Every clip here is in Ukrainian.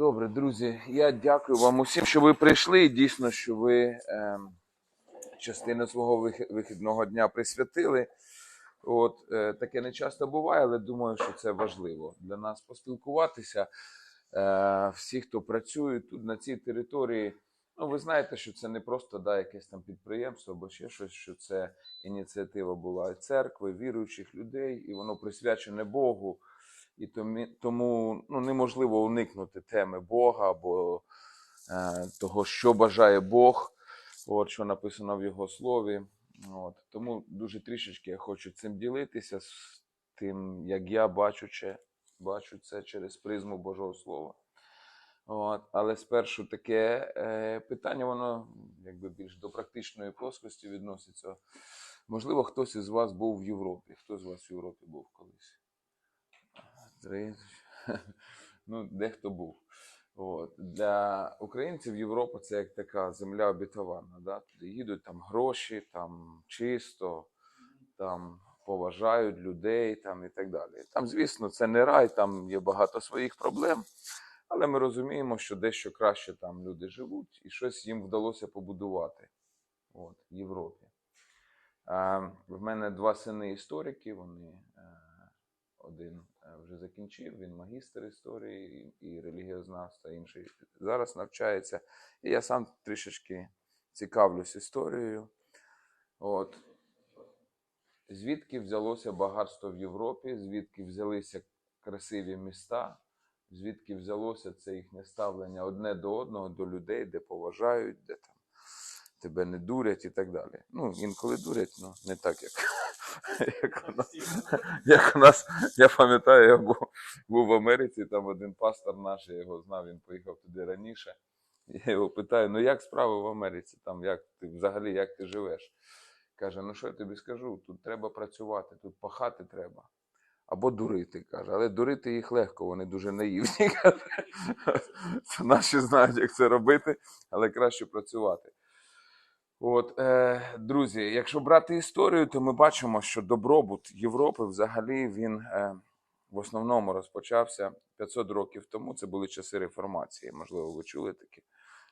Добре, друзі. Я дякую вам усім, що ви прийшли. Дійсно, що ви е, частину свого вихідного дня присвятили. От е, таке не часто буває, але думаю, що це важливо для нас поспілкуватися. Е, всі, хто працює тут на цій території. Ну, ви знаєте, що це не просто да, якесь там підприємство або ще щось, що це ініціатива була і церкви, віруючих людей, і воно присвячене Богу. І тому, ну, неможливо уникнути теми Бога або е, того, що бажає Бог, от, що написано в Його слові. От. Тому дуже трішечки я хочу цим ділитися з тим, як я бачу, че, бачу це через призму Божого Слова. От. Але спершу таке е, питання, воно якби більш до практичної плоскості відноситься. Можливо, хтось із вас був в Європі. Хто з вас в Європі був колись? Ну, дехто був. От. Для українців Європа це як така земля обітована. Да? Туди їдуть там гроші, там чисто, там поважають людей там, і так далі. Там, звісно, це не рай, там є багато своїх проблем, але ми розуміємо, що дещо краще там люди живуть і щось їм вдалося побудувати от, в Європі. А, в мене два сини історики, вони е, один е, вже закінчив, він магістр історії і, і релігіознавства, інший зараз навчається. І я сам трішечки цікавлюсь історією. От. Звідки взялося багатство в Європі, звідки взялися красиві міста, звідки взялося це їхнє ставлення одне до одного, до людей, де поважають, де там тебе не дурять і так далі. Ну, інколи дурять, ну не так, як, як у нас. Як у нас, я пам'ятаю, я був, був в Америці, там один пастор наш, я його знав, він поїхав туди раніше. Я його питаю: ну як справи в Америці? Там як ти взагалі як ти живеш? Каже: ну що я тобі скажу? Тут треба працювати, тут пахати треба. Або дурити, каже. Але дурити їх легко, вони дуже наївні. каже. Це Наші знають, як це робити, але краще працювати. От, е, друзі, якщо брати історію, то ми бачимо, що добробут Європи взагалі він е, в основному розпочався 500 років тому. Це були часи реформації. Можливо, ви чули такі.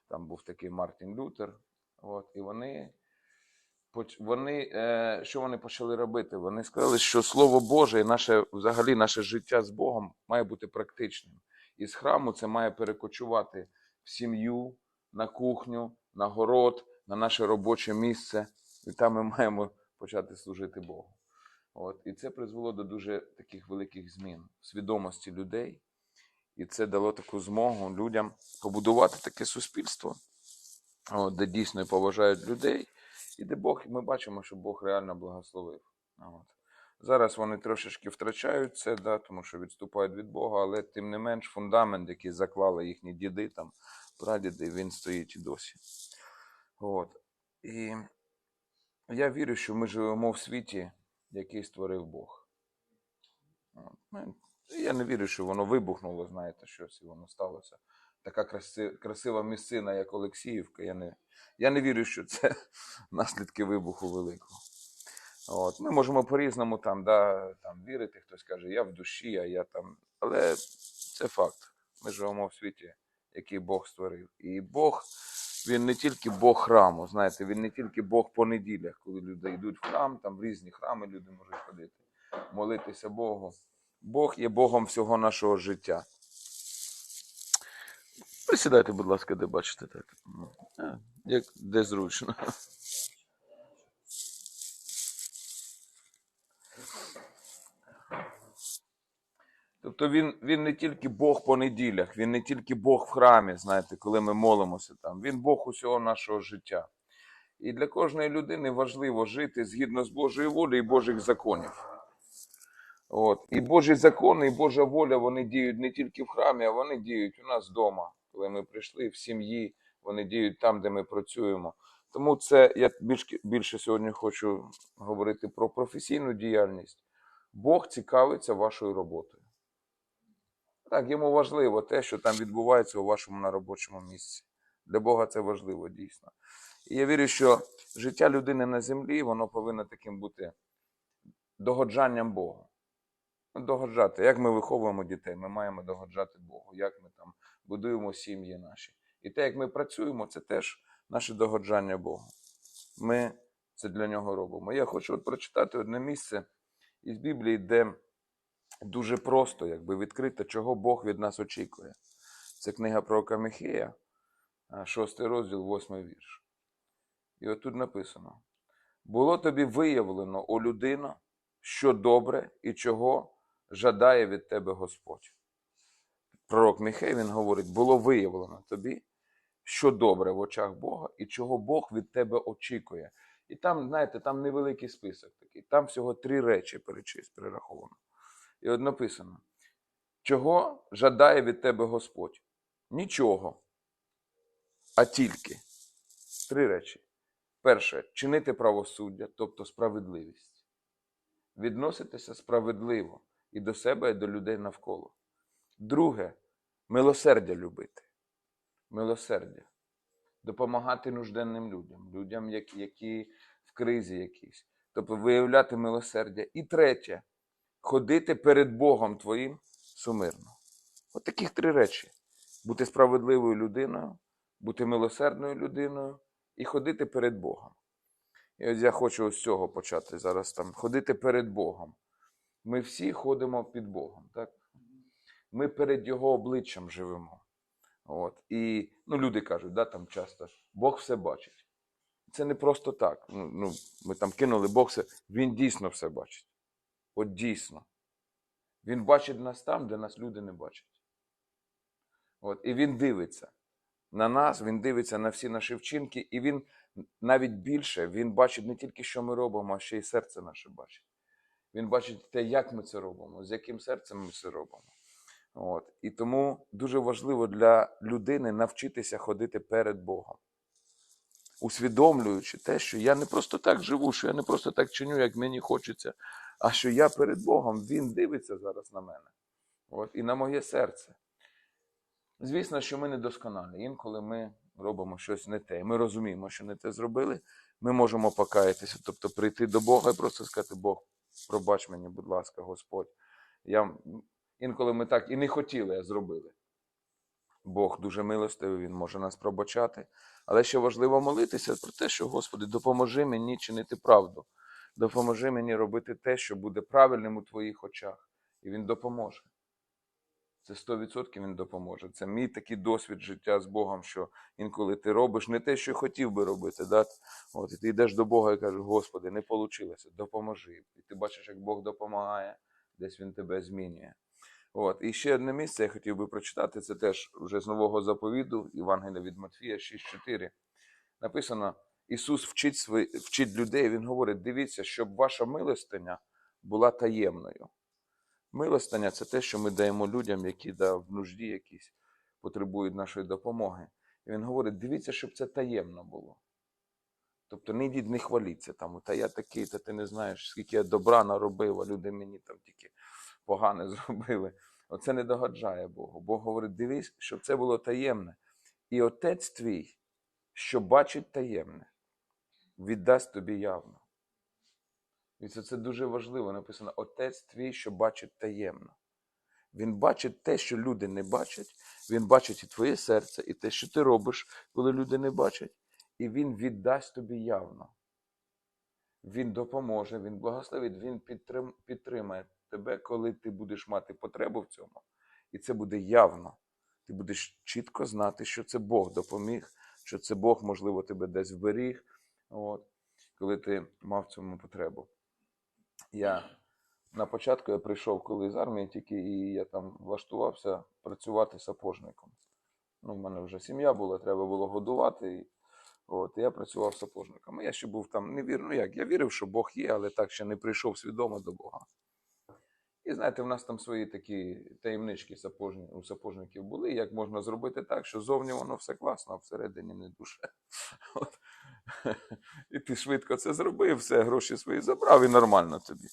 Там був такий Мартін Лютер. От, і вони, вони е, що вони почали робити? Вони сказали, що Слово Боже і наше, взагалі наше життя з Богом має бути практичним. І з храму це має перекочувати в сім'ю, на кухню, на город, на наше робоче місце. І там ми маємо почати служити Богу. От. І це призвело до дуже таких великих змін в свідомості людей. І це дало таку змогу людям побудувати таке суспільство, от, де дійсно поважають людей, і де Бог, ми бачимо, що Бог реально благословив. От. Зараз вони трошечки втрачають це, да, тому що відступають від Бога, але тим не менш фундамент, який заклали їхні діди, там, прадіди, він стоїть і досі. От. І я вірю, що ми живемо в світі, який створив Бог. Ну, Я не вірю, що воно вибухнуло, знаєте, щось і воно сталося. Така краси, красива місцина, як Олексіївка. Я не, я не вірю, що це наслідки вибуху великого. От. Ми можемо по-різному там, да, там вірити, хтось каже, я в душі, а я там. Але це факт. Ми живемо в світі, який Бог створив. І Бог, він не тільки Бог храму, знаєте, він не тільки Бог по неділях, коли люди йдуть в храм, там в різні храми люди можуть ходити, молитися Богу. Бог є Богом всього нашого життя. Присідайте, будь ласка, де бачите так. Ну, е, Як, де зручно. Тобто він, він не тільки Бог по неділях, він не тільки Бог в храмі, знаєте, коли ми молимося там. Він Бог усього нашого життя. І для кожної людини важливо жити згідно з Божою волею і Божих законів. От. І Божі закони, і Божа воля вони діють не тільки в храмі, а вони діють у нас вдома, коли ми прийшли в сім'ї, вони діють там, де ми працюємо. Тому це я більш, більше сьогодні хочу говорити про професійну діяльність. Бог цікавиться вашою роботою. Так, йому важливо те, що там відбувається у вашому на робочому місці. Для Бога це важливо дійсно. І я вірю, що життя людини на землі, воно повинно таким бути догоджанням Богу. Ну, Догоджати. Як ми виховуємо дітей, ми маємо догоджати Богу. Як ми там будуємо сім'ї наші. І те, як ми працюємо, це теж наше догоджання Богу. Ми це для нього робимо. Я хочу от прочитати одне місце із Біблії, де дуже просто якби, відкрито, чого Бог від нас очікує. Це книга пророка Михея, а, шостий розділ, восьмий вірш. І от тут написано: було тобі виявлено, о людино, що добре і чого жадає від тебе Господь. Пророк Михей він говорить: було виявлено тобі, що добре в очах Бога і чого Бог від тебе очікує. І там, знаєте, там невеликий список такий. Там всього три речі перераховано. І от написано: чого жадає від тебе Господь? Нічого, а тільки три речі. Перше чинити правосуддя, тобто справедливість. Відноситися справедливо і до себе, і до людей навколо. Друге милосердя любити. Милосердя. Допомагати нужденним людям, людям, які, в кризі якісь. Тобто виявляти милосердя. І третє ходити перед Богом твоїм сумирно. От таких три речі: бути справедливою людиною, бути милосердною людиною і ходити перед Богом. І от я хочу з цього почати зараз там. Ходити перед Богом. Ми всі ходимо під Богом, так? Ми перед Його обличчям живемо. От. І ну, люди кажуть, да, там часто, Бог все бачить. Це не просто так. Ну, ну, ми там кинули Бог все. Він дійсно все бачить. От дійсно. Він бачить нас там, де нас люди не бачать. От. І він дивиться на нас, він дивиться на всі наші вчинки, і він навіть більше, він бачить не тільки, що ми робимо, а ще й серце наше бачить. Він бачить те, як ми це робимо, з яким серцем ми це робимо. От. І тому дуже важливо для людини навчитися ходити перед Богом, усвідомлюючи те, що я не просто так живу, що я не просто так чиню, як мені хочеться, а що я перед Богом, Він дивиться зараз на мене. От. І на моє серце. Звісно, що ми недосконалі. Інколи ми робимо щось не те. Ми розуміємо, що не те зробили. Ми можемо покаятися, тобто прийти до Бога і просто сказати: Бог, пробач мені, будь ласка, Господь. Я... Інколи ми так і не хотіли, а зробили. Бог дуже милостивий, Він може нас пробачати. Але ще важливо молитися про те, що, Господи, допоможи мені чинити правду. Допоможи мені робити те, що буде правильним у Твоїх очах. І Він допоможе. Це 100% він допоможе. Це мій такий досвід життя з Богом, що інколи ти робиш не те, що хотів би робити. Да? От, і ти йдеш до Бога і кажеш, Господи, не вийшло, допоможи. І ти бачиш, як Бог допомагає, десь він тебе змінює. От. І ще одне місце я хотів би прочитати, це теж вже з нового заповіду, Євангелія від Матфія 6.4. Написано: Ісус вчить, свої, вчить людей, Він говорить: дивіться, щоб ваша милостиня була таємною. Милостиня це те, що ми даємо людям, які да, в нужді якісь потребують нашої допомоги. І він говорить: дивіться, щоб це таємно було. Тобто не йдіть, не хваліться там, та я такий, та ти не знаєш, скільки я добра наробив, а люди мені там тільки погане зробили. Оце не догоджає Богу. Бог говорить: дивись, щоб це було таємне. І отець твій, що бачить таємне, віддасть тобі явно. І це, це дуже важливо. Написано: Отець твій, що бачить таємно. Він бачить те, що люди не бачать. Він бачить і твоє серце, і те, що ти робиш, коли люди не бачать. І Він віддасть тобі явно. Він допоможе, Він благословить, Він підтрим, підтримає тебе, коли ти будеш мати потребу в цьому. І це буде явно. Ти будеш чітко знати, що це Бог допоміг, що це Бог, можливо, тебе десь вберіг, от, коли ти мав цьому потребу. Я на початку я прийшов коли з армії тільки і я там влаштувався працювати сапожником. Ну, в мене вже сім'я була, треба було годувати. І, от, і я працював сапожником. Я ще був там не вірив, ну як, я вірив, що Бог є, але так ще не прийшов свідомо до Бога. І знаєте, в нас там свої такі таємнички сапожні, у сапожників були, як можна зробити так, що зовні воно все класно, а всередині не душе. От. І ти швидко це зробив, все, гроші свої забрав і нормально тобі.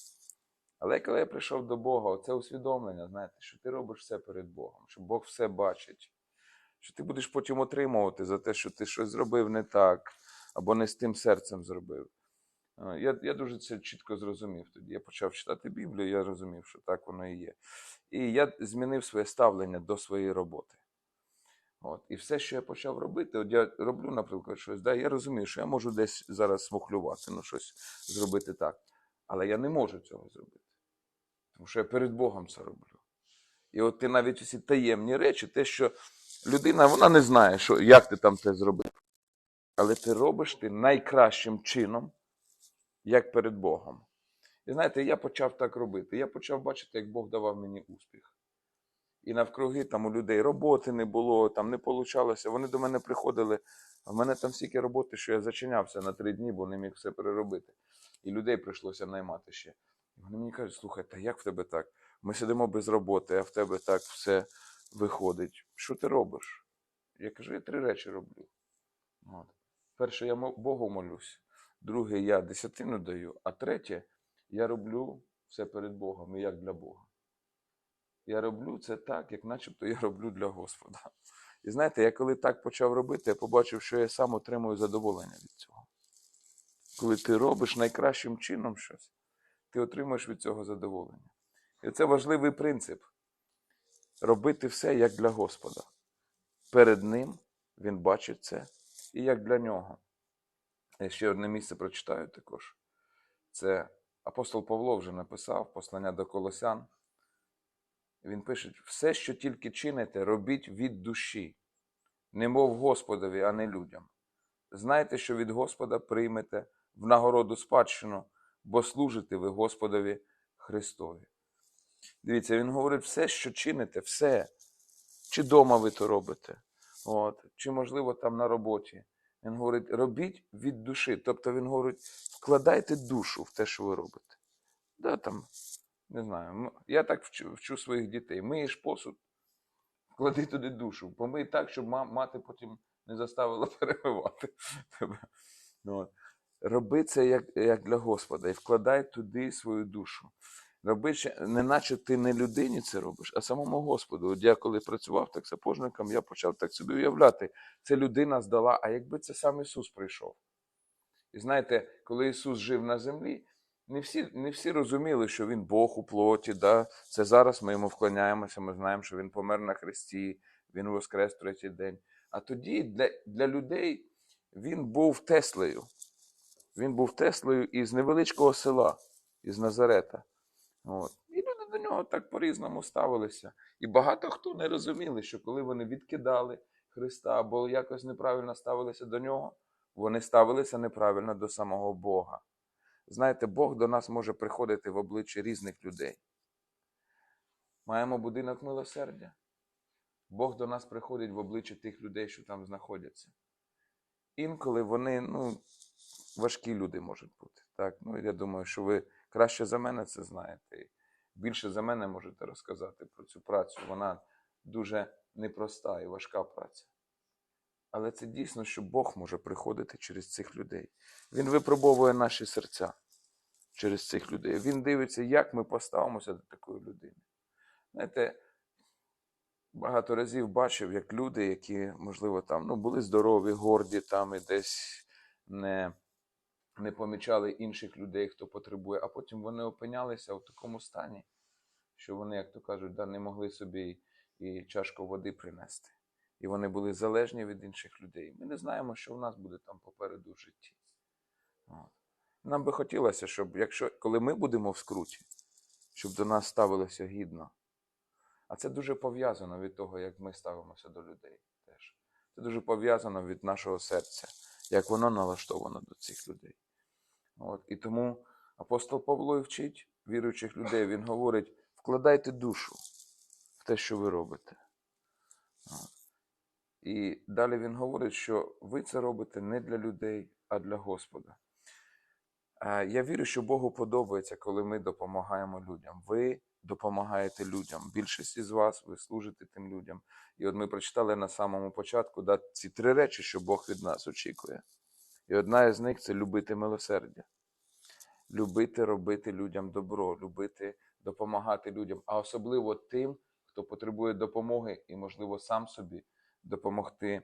Але коли я прийшов до Бога, це усвідомлення, знаєте, що ти робиш все перед Богом, що Бог все бачить, що ти будеш потім отримувати за те, що ти щось зробив не так, або не з тим серцем зробив. Я я дуже це чітко зрозумів тоді. Я почав читати Біблію, я розумів, що так воно і є. І я змінив своє ставлення до своєї роботи. От. І все, що я почав робити, от я роблю, наприклад, щось, да, я розумію, що я можу десь зараз смухлювати, ну щось зробити так. Але я не можу цього зробити. Тому що я перед Богом це роблю. І от ти навіть усі таємні речі, те, що людина вона не знає, що, як ти там це зробив. Але ти робиш ти найкращим чином, як перед Богом. І знаєте, я почав так робити. Я почав бачити, як Бог давав мені успіх. І навкруги там у людей роботи не було, там не получалося. Вони до мене приходили. А в мене там стільки роботи, що я зачинявся на три дні, бо не міг все переробити. І людей прийшлося наймати ще. Вони мені кажуть, слухай, та як в тебе так? Ми сидимо без роботи, а в тебе так все виходить. Що ти робиш? Я кажу, я три речі роблю. От. Перше, я Богу молюсь. Друге, я десятину даю. А третє, я роблю все перед Богом і як для Бога. Я роблю це так, як начебто я роблю для Господа. І знаєте, я коли так почав робити, я побачив, що я сам отримую задоволення від цього. Коли ти робиш найкращим чином щось, ти отримуєш від цього задоволення. І це важливий принцип робити все як для Господа. Перед Ним Він бачить це і як для нього. Я ще одне місце прочитаю також. Це апостол Павло вже написав послання до Колосян. Він пише: все, що тільки чините, робіть від душі, немов Господові, а не людям. Знайте, що від Господа приймете в нагороду спадщину, бо служите ви Господові Христові. Дивіться, він говорить, все, що чините, все. Чи вдома ви то робите, от, чи, можливо, там на роботі. Він говорить, робіть від душі. Тобто він говорить, вкладайте душу в те, що ви робите. Да, там, не знаю, я так вчу, вчу своїх дітей. Миєш посуд, вклади туди душу. Помий так, щоб мати потім не заставила перемивати тебе. Ну, от. Роби це як, як для Господа і вкладай туди свою душу. Роби, не наче ти не людині це робиш, а самому Господу. От я коли працював так сапожником, я почав так собі уявляти. Це людина здала, а якби це сам Ісус прийшов. І знаєте, коли Ісус жив на землі, не всі, не всі розуміли, що Він Бог у плоті. Да? Це зараз ми йому вклоняємося, ми знаємо, що Він помер на хресті, Він воскрес третій день. А тоді для, для людей він був Теслею. Він був Теслею із невеличкого села, із Назарета. От. І люди до нього так по-різному ставилися. І багато хто не розуміли, що коли вони відкидали Христа або якось неправильно ставилися до нього, вони ставилися неправильно до самого Бога. Знаєте, Бог до нас може приходити в обличчя різних людей. Маємо будинок милосердя. Бог до нас приходить в обличчя тих людей, що там знаходяться. Інколи вони, ну, важкі люди можуть бути. Так? Ну, я думаю, що ви краще за мене це знаєте. Більше за мене можете розказати про цю працю. Вона дуже непроста і важка праця. Але це дійсно, що Бог може приходити через цих людей. Він випробовує наші серця через цих людей. Він дивиться, як ми поставимося до такої людини. Знаєте, багато разів бачив, як люди, які, можливо, там ну, були здорові, горді там і десь не, не помічали інших людей, хто потребує, а потім вони опинялися в такому стані, що вони, як то кажуть, да, не могли собі і чашку води принести. І вони були залежні від інших людей. Ми не знаємо, що в нас буде там попереду в житті. Нам би хотілося, щоб якщо коли ми будемо в скруті, щоб до нас ставилося гідно. А це дуже пов'язано від того, як ми ставимося до людей теж. Це дуже пов'язано від нашого серця, як воно налаштовано до цих людей. От. І тому апостол Павло і вчить віруючих людей, він говорить: вкладайте душу в те, що ви робите. От. І далі він говорить, що ви це робите не для людей, а для Господа. Е, Я вірю, що Богу подобається, коли ми допомагаємо людям. Ви допомагаєте людям. Більшість із вас ви служите тим людям. І от ми прочитали на самому початку да, ці три речі, що Бог від нас очікує. І одна із них це любити милосердя, любити робити людям добро, любити допомагати людям, а особливо тим, хто потребує допомоги і, можливо, сам собі допомогти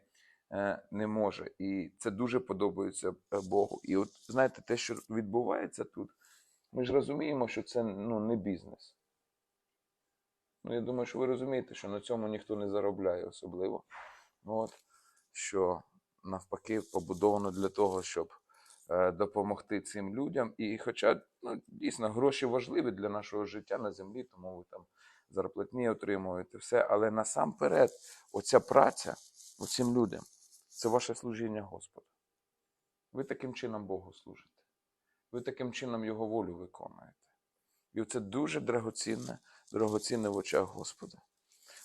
е, не може. І це дуже подобається е, Богу. І от знаєте, те, що відбувається тут, ми ж розуміємо, що це ну, не бізнес. Ну, я думаю, що ви розумієте, що на цьому ніхто не заробляє особливо. От, що навпаки побудовано для того, щоб е, допомогти цим людям. І хоча ну, дійсно гроші важливі для нашого життя на землі, тому ви там зарплатні отримуєте все. Але насамперед, оця праця оцим людям це ваше служіння Господу. Ви таким чином Богу служите. Ви таким чином Його волю виконуєте. І це дуже драгоцінне, дорогоцінне в очах Господа.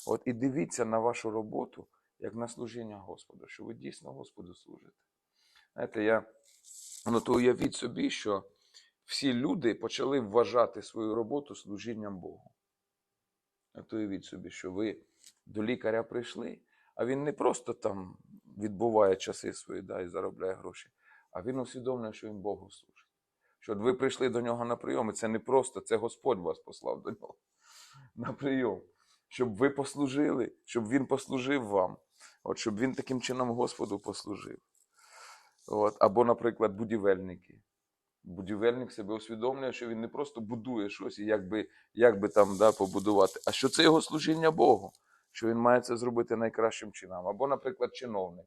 От і дивіться на вашу роботу як на служіння Господу, що ви дійсно Господу служите. Знаєте, я, ну то уявіть собі, що всі люди почали вважати свою роботу служінням Богу. От уявіть собі, що ви до лікаря прийшли, а він не просто там відбуває часи свої да, і заробляє гроші, а він усвідомлює, що він Богу служить. Що ви прийшли до нього на прийом, і це не просто, це Господь вас послав до нього на прийом. Щоб ви послужили, щоб він послужив вам. От, щоб він таким чином Господу послужив. От. Або, наприклад, будівельники. Будівельник себе усвідомлює, що він не просто будує щось і як би, як би там да, побудувати, а що це його служіння Богу, що він має це зробити найкращим чином. Або, наприклад, чиновник.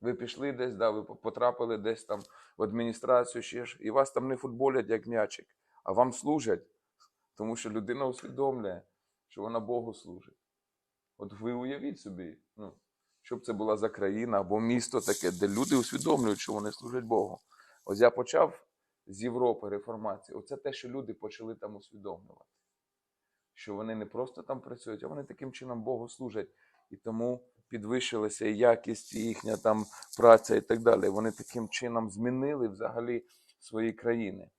Ви пішли десь, да, ви потрапили десь там в адміністрацію, ще ж, і вас там не футболять як м'ячик, а вам служать, тому що людина усвідомлює, що вона Богу служить. От ви уявіть собі, ну, щоб це була за країна або місто таке, де люди усвідомлюють, що вони служать Богу. Ось я почав з Європи реформації. Оце те, що люди почали там усвідомлювати. Що вони не просто там працюють, а вони таким чином Богу служать. І тому підвищилася і якість, і їхня там праця і так далі. Вони таким чином змінили взагалі свої країни.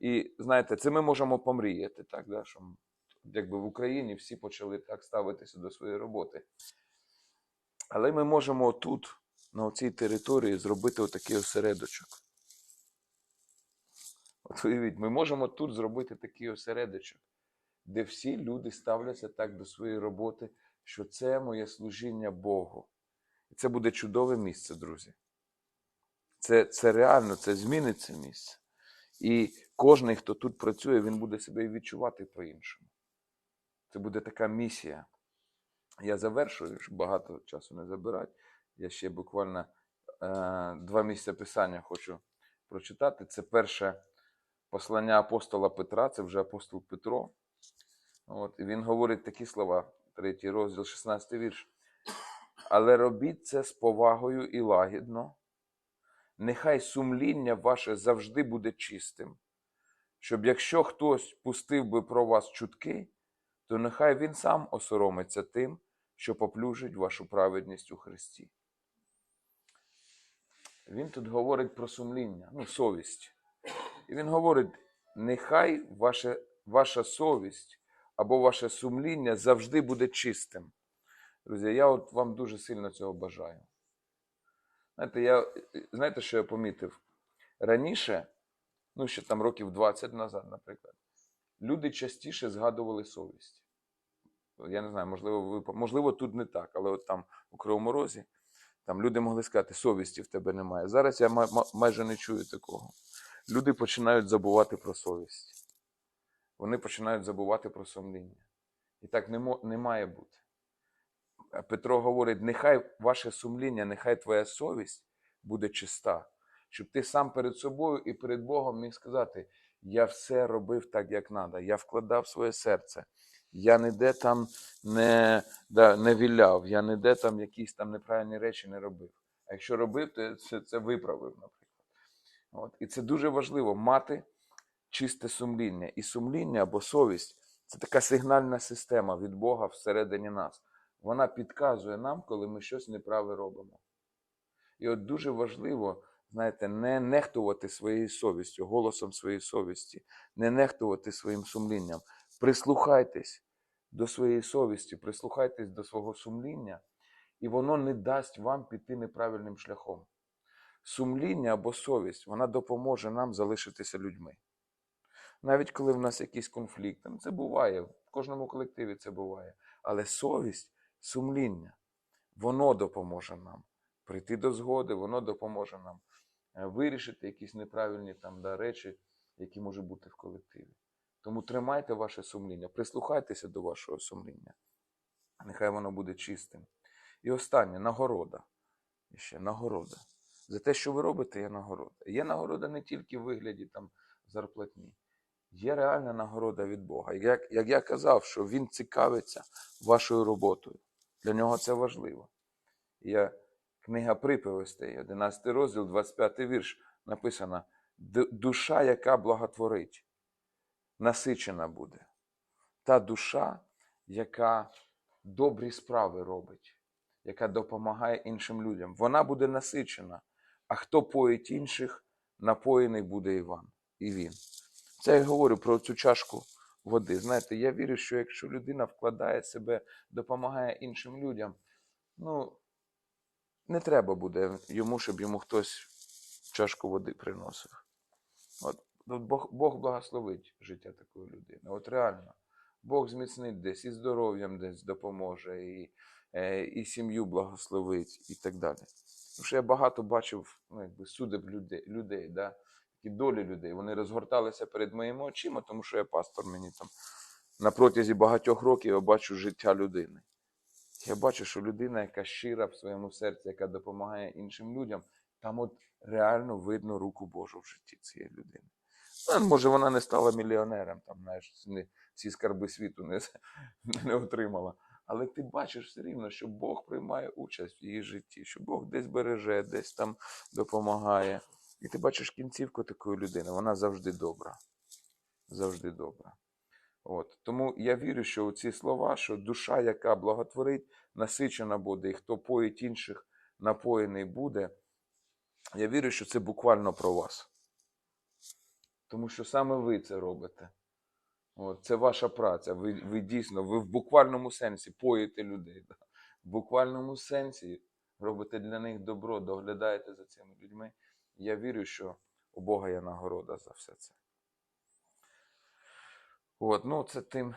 І знаєте, це ми можемо помріяти, так, да, що якби в Україні всі почали так ставитися до своєї роботи. Але ми можемо тут, на цій території, зробити отакий осередочок. От уявіть, ми можемо тут зробити такий осередочок, де всі люди ставляться так до своєї роботи, що це моє служіння Богу. І це буде чудове місце, друзі. Це, це реально, це змінить це місце. І кожен, хто тут працює, він буде себе відчувати по-іншому. Це буде така місія. Я завершую, щоб багато часу не забирати. Я ще буквально е, два місця писання хочу прочитати. Це перше послання апостола Петра, це вже апостол Петро. От, І він говорить такі слова, третій розділ, 16 вірш. Але робіть це з повагою і лагідно. Нехай сумління ваше завжди буде чистим, щоб якщо хтось пустив би про вас чутки, то нехай він сам осоромиться тим, що поплюжить вашу праведність у Христі. Він тут говорить про сумління, ну, совість. І він говорить: нехай ваше, ваша совість або ваше сумління завжди буде чистим. Друзі, я от вам дуже сильно цього бажаю. Знаєте, я, знаєте, що я помітив? Раніше, ну ще там років 20 назад, наприклад, люди частіше згадували совість. Я не знаю, можливо, ви, можливо, тут не так, але от там у Кривому Розі там люди могли сказати, совісті в тебе немає. Зараз я май, майже не чую такого. Люди починають забувати про совість. Вони починають забувати про сумління. І так не, не має бути. Петро говорить: нехай ваше сумління, нехай твоя совість буде чиста, щоб ти сам перед собою і перед Богом міг сказати: я все робив так, як треба, я вкладав своє серце, я ніде там не да, не віляв, я ніде там якісь там неправильні речі не робив. А якщо робив, то це, це виправив, наприклад. От. І це дуже важливо мати чисте сумління. І сумління або совість це така сигнальна система від Бога всередині нас. Вона підказує нам, коли ми щось неправе робимо. І от дуже важливо, знаєте, не нехтувати своєю совістю, голосом своєї совісті, не нехтувати своїм сумлінням. Прислухайтесь до своєї совісті, прислухайтесь до свого сумління, і воно не дасть вам піти неправильним шляхом. Сумління або совість, вона допоможе нам залишитися людьми. Навіть коли в нас якийсь конфлікт, це буває, в кожному колективі це буває. Але совість сумління, воно допоможе нам прийти до згоди, воно допоможе нам е, вирішити якісь неправильні там да, речі, які можуть бути в колективі. Тому тримайте ваше сумління, прислухайтеся до вашого сумління. Нехай воно буде чистим. І останнє нагорода. І ще нагорода. За те, що ви робите, є нагорода. Є нагорода не тільки в вигляді там, зарплатні. Є реальна нагорода від Бога. Як, як я казав, що Він цікавиться вашою роботою. Для нього це важливо. Є книга приповістей, 11 розділ, 25 вірш, написано: душа, яка благотворить, насичена буде. Та душа, яка добрі справи робить, яка допомагає іншим людям, вона буде насичена. А хто поїть інших, напоєний буде і вам, і він. Це я говорю про цю чашку води. Знаєте, я вірю, що якщо людина вкладає себе, допомагає іншим людям, ну, не треба буде йому, щоб йому хтось чашку води приносив. От, Бог, Бог благословить життя такої людини. От реально. Бог зміцнить десь і здоров'ям десь допоможе, і, е, і сім'ю благословить, і так далі. Тому що я багато бачив ну, якби, судеб людей, людей да? такі долі людей. Вони розгорталися перед моїми очима, тому що я пастор мені там на протязі багатьох років я бачу життя людини. Я бачу, що людина, яка щира в своєму серці, яка допомагає іншим людям, там от реально видно руку Божу в житті цієї людини. Ну, може, вона не стала мільйонером, там, знаєш, всі скарби світу не, не отримала. Але ти бачиш все рівно, що Бог приймає участь в її житті, що Бог десь береже, десь там допомагає. І ти бачиш кінцівку такої людини, вона завжди добра. Завжди добра. От. Тому я вірю, що ці слова, що душа, яка благотворить, насичена буде, і хто поїть інших, напоєний буде. Я вірю, що це буквально про вас. Тому що саме ви це робите. От, це ваша праця. Ви, ви дійсно, ви в буквальному сенсі поїте людей. Да? В буквальному сенсі робите для них добро, доглядаєте за цими людьми. Я вірю, що у Бога є нагорода за все це. От, ну, це тим,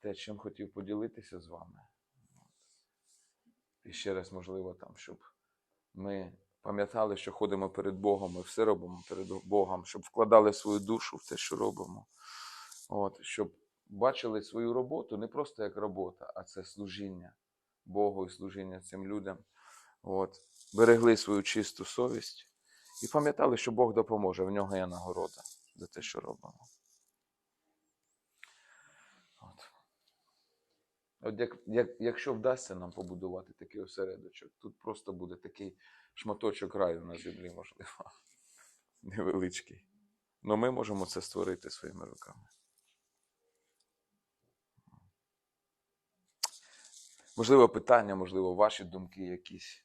те, чим хотів поділитися з вами. І ще раз, можливо, там, щоб ми пам'ятали, що ходимо перед Богом, ми все робимо перед Богом, щоб вкладали свою душу в те, що робимо. От, щоб бачили свою роботу не просто як робота, а це служіння Богу і служіння цим людям. От, берегли свою чисту совість і пам'ятали, що Бог допоможе, в нього є нагорода за те, що робимо. От. От як, як, якщо вдасться нам побудувати такий осередочок, тут просто буде такий шматочок раю на землі, можливо, невеличкий. Але ми можемо це створити своїми руками. Можливо, питання, можливо, ваші думки якісь.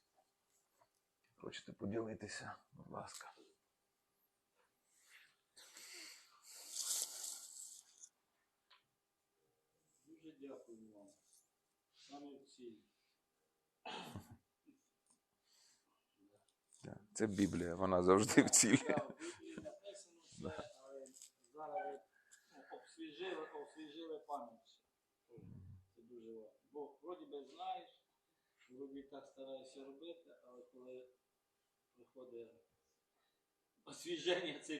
Хочете поділитися, будь ласка. Дуже дякую вам. Саме в ціль. Це Біблія, вона завжди в цілі. Так, в Біблії написано все, але зараз ви ну, освіжили, освіжили пам'ять. Це дуже важливо. Бо вроді би знаєш, вроді так стараєшся робити, але коли приходить освіження цієї